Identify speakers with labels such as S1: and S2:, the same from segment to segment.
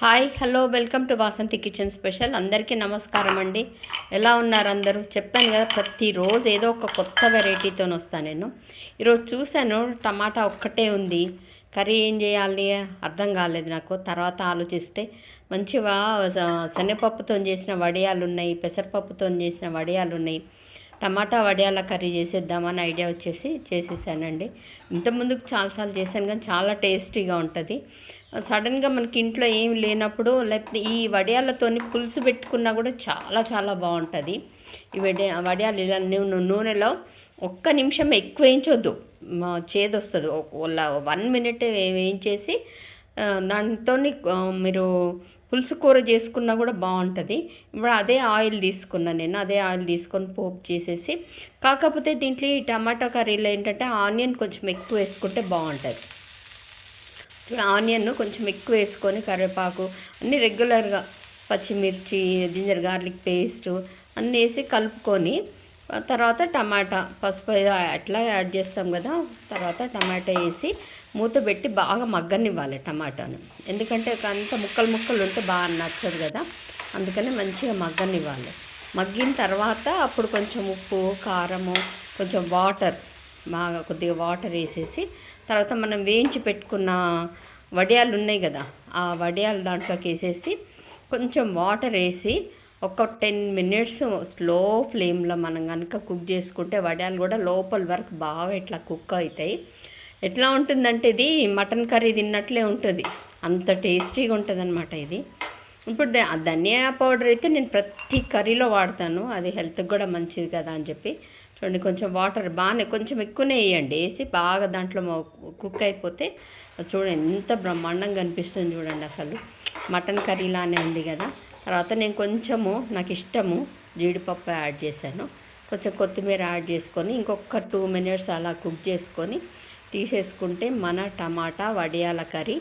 S1: Hi hello welcome to Vasanthi kitchen special. అందరికీ నమస్కారం అండి. ఎలా ఉన్నారు అందరూ? చెప్పాను కదా ప్రతిరోజు ఏదో ఒక కొత్త వెరైటీతో వస్తాను నేను. ఈరోజు చూశాను టమాటా ఒక్కటే ఉంది. కర్రీ ఏం చేయాలి? అర్థం కాలేదు నాకు. తర్వాత ఆలోచిస్తే మంచిగా శనగపప్పుతో చేసిన వడియాలు ఉన్నాయి పెసరపప్పుతో చేసిన వడియాలు ఉన్నాయి. టమాటా వడియాల కర్రీ చేసేద్దామని ఐడియా వచ్చేసి చేసేసానండి. ఇంతకుముందుకు చాలాసార్లు చేశాను కానీ చాలా టేస్టీగా ఉంటుంది. సడన్గా మనకి ఇంట్లో ఏం లేనప్పుడు లేకపోతే ఈ వడియాలతోని పులుసు పెట్టుకున్నా కూడా చాలా చాలా బాగుంటుంది. ఈ వడి వడియాలు ఇలా నూనెలో ఒక్క నిమిషం ఎక్కువ వేయించొద్దు. చేదొస్తుంది. చేదు వస్తుంది వన్ మినిట్ వేయించేసి దాంతో మీరు పులుసు కూర చేసుకున్నా కూడా బాగుంటుంది. ఇప్పుడు అదే ఆయిల్ తీసుకున్నాను నేను. అదే ఆయిల్ తీసుకొని పోపు చేసేసి కాకపోతే దీంట్లో ఈ టమాటా కర్రీలో ఏంటంటే ఆనియన్ కొంచెం ఎక్కువ వేసుకుంటే బాగుంటుంది. ఆనియన్ కొంచెం ఎక్కువ వేసుకొని కరివేపాకు అన్నీ రెగ్యులర్గా పచ్చిమిర్చి జింజర్ గార్లిక్ పేస్ట్ అన్నీ వేసి కలుపుకొని తర్వాత టమాటా పసుపు అట్లా యాడ్ చేస్తాం కదా తర్వాత టమాటా వేసి మూత పెట్టి బాగా మగ్గనివ్వాలి టమాటాను. ఎందుకంటే అంత ముక్కలు ముక్కలు ఉంటే బాగా నచ్చదు కదా అందుకని మంచిగా మగ్గనివ్వాలి. మగ్గిన తర్వాత అప్పుడు కొంచెం ఉప్పు కారము కొంచెం వాటర్ బాగా కొద్దిగా వాటర్ వేసేసి తర్వాత మనం వేయించి పెట్టుకున్న వడియాలు ఉన్నాయి కదా ఆ వడియాలు దాంట్లోకి వేసేసి కొంచెం వాటర్ వేసి ఒక టెన్ మినిట్స్ స్లో ఫ్లేమ్లో మనం కనుక కుక్ చేసుకుంటే వడియాలు కూడా లోపల వరకు బాగా ఇట్లా కుక్ అవుతాయి. ఎట్లా ఉంటుందంటే ఇది మటన్ కర్రీ తిన్నట్లే ఉంటుంది. అంత టేస్టీగా ఉంటుంది అనమాట ఇది. ఇప్పుడు ధనియా పౌడర్ అయితే నేను ప్రతి కర్రీలో వాడతాను. అది హెల్త్కి కూడా మంచిది కదా అని చెప్పి. చూడండి కొంచెం వాటర్ బాగానే కొంచెం ఎక్కువనే వేయండి. వేసి బాగా దాంట్లో కుక్ అయిపోతే చూడండి ఎంత బ్రహ్మాండంగా కనిపిస్తుంది చూడండి అసలు. మటన్ కర్రీ లానే ఉంది కదా. తర్వాత నేను కొంచెము నాకు ఇష్టము జీడిపప్పు యాడ్ చేశాను. కొంచెం కొత్తిమీర యాడ్ చేసుకొని ఇంకొక టూ మినిట్స్ అలా కుక్ చేసుకొని తీసేసుకుంటే మన టమాటా వడియాల కర్రీ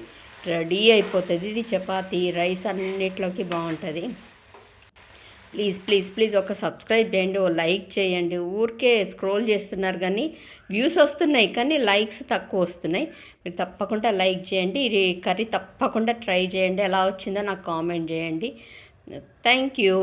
S1: రెడీ అయిపోతుంది. ఇది చపాతీ రైస్ అన్నిట్లోకి బాగుంటుంది. ప్లీజ్ ప్లీజ్ ప్లీజ్ ఒక సబ్స్క్రైబ్ చేయండి ఓ లైక్ చేయండి. ఊరికే స్క్రోల్ చేస్తున్నారు కానీ వ్యూస్ వస్తున్నాయి కానీ లైక్స్ తక్కువ వస్తున్నాయి. మీరు తప్పకుండా లైక్ చేయండి ఇది కర్రీ తప్పకుండా ట్రై చేయండి. ఎలా వచ్చిందో నాకు కామెంట్ చేయండి. Thank you.